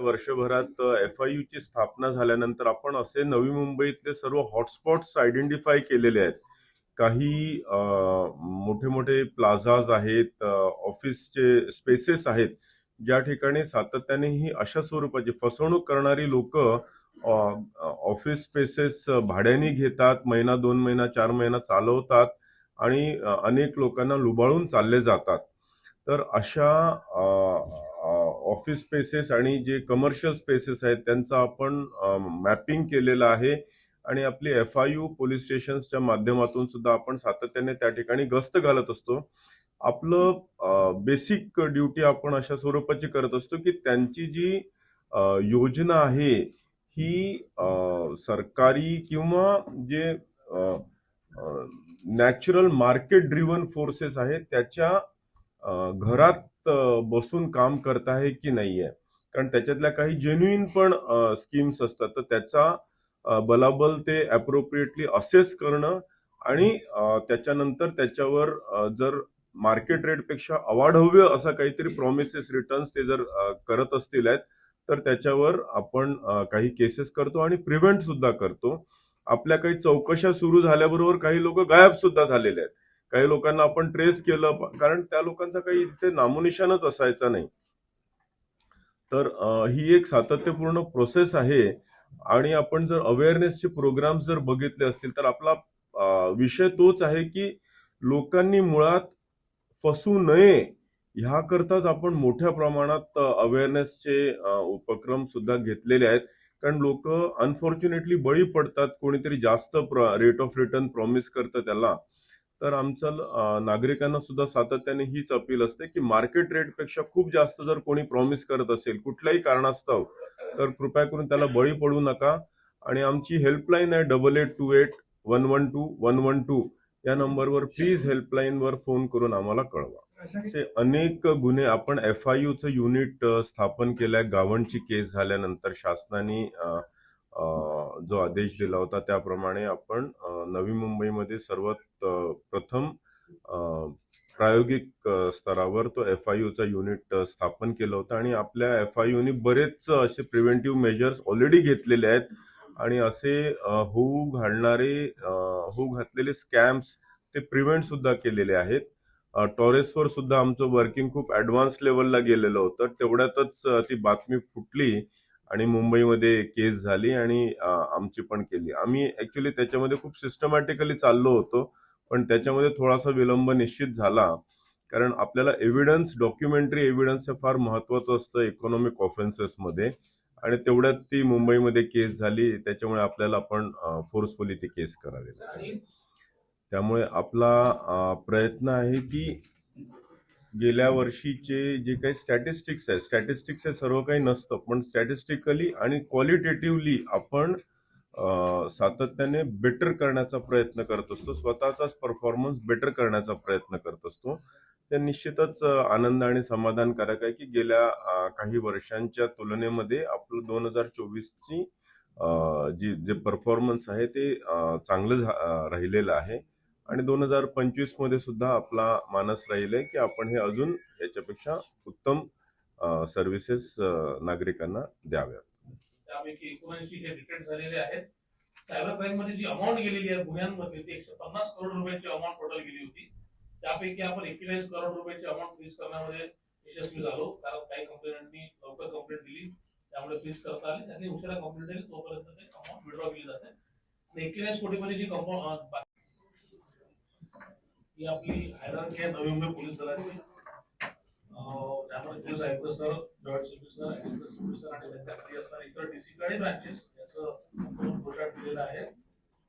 वर्षभरात F I ची स्थापना झाल्यानंतर आपण असे नवी मुंबईतले सर्व हॉटस्पॉट्स आयडेंटिफाय केलेले आहेत. काही मोठे मोठे प्लाझाज आहेत ऑफिसचे स्पेसेस आहेत ज्या ठिकाणी सातत्याने ही अशा स्वरूपाची फसवणूक करणारी लोक ऑफिस स्पेसेस भाड्याने घेतात महिना दोन महिना चार महिना चालवतात आणि अनेक लोकांना लुबाळून चालले जातात. तर अशा ऑफिस स्पेसेस आणि जे कमर्शियल स्पेसेस आहेत त्यांचा आपण मॅपिंग केलेलं आहे. आणि आपली एफ आय यू पोलीस स्टेशन्सच्या माध्यमातून सुद्धा आपण सातत्याने त्या ठिकाणी गस्त घालत असतो. आपलं बेसिक ड्युटी आपण अशा स्वरूपाची करत असतो की त्यांची जी योजना आहे ही सरकारी किंवा जे नॅचरल मार्केट ड्रिव्हन फोर्सेस आहेत त्याच्या घरात बसून काम करत आहे की नाही आहे कारण त्याच्यातल्या काही जेन्युइन पण स्कीम्स असतात. तर त्याचा बलाबल ते अप्रोप्रिएटली असेस करणं आणि त्याच्यानंतर त्याच्यावर जर मार्केट रेटपेक्षा अवाढव्य असं काहीतरी प्रॉमिसेस रिटर्न्स ते जर करत असतील आहेत तर त्याच्यावर आपण काही केसेस करतो आणि प्रिव्हेंट सुद्धा करतो. आपल्या काही चौकशा सुरू झाल्याबरोबर काही लोक गायब सुद्धा झालेले आहेत. काही लोकांना आपण ट्रेस केलं कारण त्या लोकांचा काही इथे नामोनिशानच असायचा नाही. तर ही एक सातत्यपूर्ण प्रोसेस आहे आणि आपण जर अवेअरनेसचे प्रोग्राम जर बघितले असतील तर आपला विषय तोच आहे की लोकांनी मुळात फसू नये ह्याकरताच आपण मोठ्या प्रमाणात अवेअरनेसचे उपक्रम सुद्धा घेतलेले आहेत. कारण लोक अनफॉर्च्युनेटली बळी पडतात कोणीतरी जास्त रेट ऑफ रिटर्न प्रॉमिस करतं त्याला तर आमचं नागरिकांना सुद्धा सातत्याने हीच अपील असते की मार्केट रेटपेक्षा खूप जास्त जर कोणी प्रॉमिस करत असेल कुठल्याही कारणास्तव तर कृपया करून त्याला बळी पडू नका. आणि आमची हेल्पलाईन आहे double eight two eight one one two one one two या नंबरवर प्लीज हेल्पलाईनवर फोन करून आम्हाला कळवा. असे अनेक गुन्हे आपण एफ आय यूचं युनिट स्थापन केलंय. गावणची केस झाल्यानंतर शासनाने जो आदेश दिला होता त्याप्रमाणे आपण नवी मुंबईमध्ये सर्वात प्रथम प्रायोगिक स्तरावर तो एफ आय यूचा युनिट स्थापन केलं होतं आणि आपल्या एफ आय यूने बरेच असे प्रिव्हेंटिव्ह मेजर्स ऑलरेडी घेतलेले आहेत आणि असे होऊ घालणारे होऊ घातलेले स्कॅम्स ते प्रिव्हेंट सुद्धा केलेले आहेत. टॉरेसवर सुद्धा आमचं वर्किंग खूप ऍडव्हान्स लेवलला गेलेलं होतं. तेवढ्यातच ती बातमी फुटली आणि मुंबईमध्ये केस झाली आणि आमची पण केली. आम्ही ऍक्च्युली त्याच्यामध्ये खूप सिस्टमॅटिकली चाललो होतो पण त्याच्यामध्ये थोडासा विलंब निश्चित झाला. कारण आपल्याला एव्हिडन्स डॉक्युमेंटरी एव्हिडन्स हे फार महत्वाचं असतं इकॉनॉमिक ऑफेन्सेसमध्ये आणि तेवढ्यात ती मुंबईमध्ये केस झाली त्याच्यामुळे आपल्याला आपण फोर्सफुली ती केस करावी त्यामुळे आपला प्रयत्न आहे की गेल्या वर्षीचे जे काही स्टॅटिस्टिक्स आहे स्टॅटिस्टिक्स हे सर्व काही नसतं पण स्टॅटिस्टिकली आणि क्वालिटेटिव्हली आपण सातत्याने बेटर करण्याचा प्रयत्न करत असतो स्वतःचाच परफॉर्मन्स बेटर करण्याचा प्रयत्न करत असतो. ते निश्चितच आनंद आणि समाधानकारक आहे की गेल्या काही वर्षांच्या तुलनेमध्ये आपलं दोन हजार चोवीसची जी जे परफॉर्मन्स आहे ते चांगलं झा- राहिलेलं आहे. आणि दोन हजार पंचवीसमध्ये सुद्धा आपला मानस राहील आहे की आपण हे अजून याच्यापेक्षा उत्तम सर्व्हिसेस नागरिकांना द्याव्यात. त्यापैकी एकोणऐंशी हे रिटेट झालेले आहेत. सायबर क्राईममध्ये जी अमाऊंट गेलेली आहे गुन्ह्यांमध्ये ती एकशे पन्नास करोड रुपयाची अमाऊंट टोटल गेली होती. त्यापैकी आपण एक्केचाळीस करोड रुपयाची अमाऊंट फ्रीज करण्यामध्ये यशस्वी झालो. कारण काही कंप्लेंटनी लवकर कंप्लेंट दिली. त्यामुळे फ्रीज करता आली. त्यांनी उशिरा कंप्लेंट दिली तोपर्यंत ते अमाऊंट विड्रॉ केली जाते. आणि एक्केचाळीस कोटीमध्ये जी कंपाऊंड ही आपली हायरार्की आहे. नवी मुंबई पोलीस दलाची. त्यामध्ये पोलीस आयुक्त sir joint commissioner additional commissioner आणि त्यांच्या खाली असणारे इतर डीसी डिसिप्लिनरी ब्रांचेस याचं संपूर्ण घोषणा केलेलं आहे.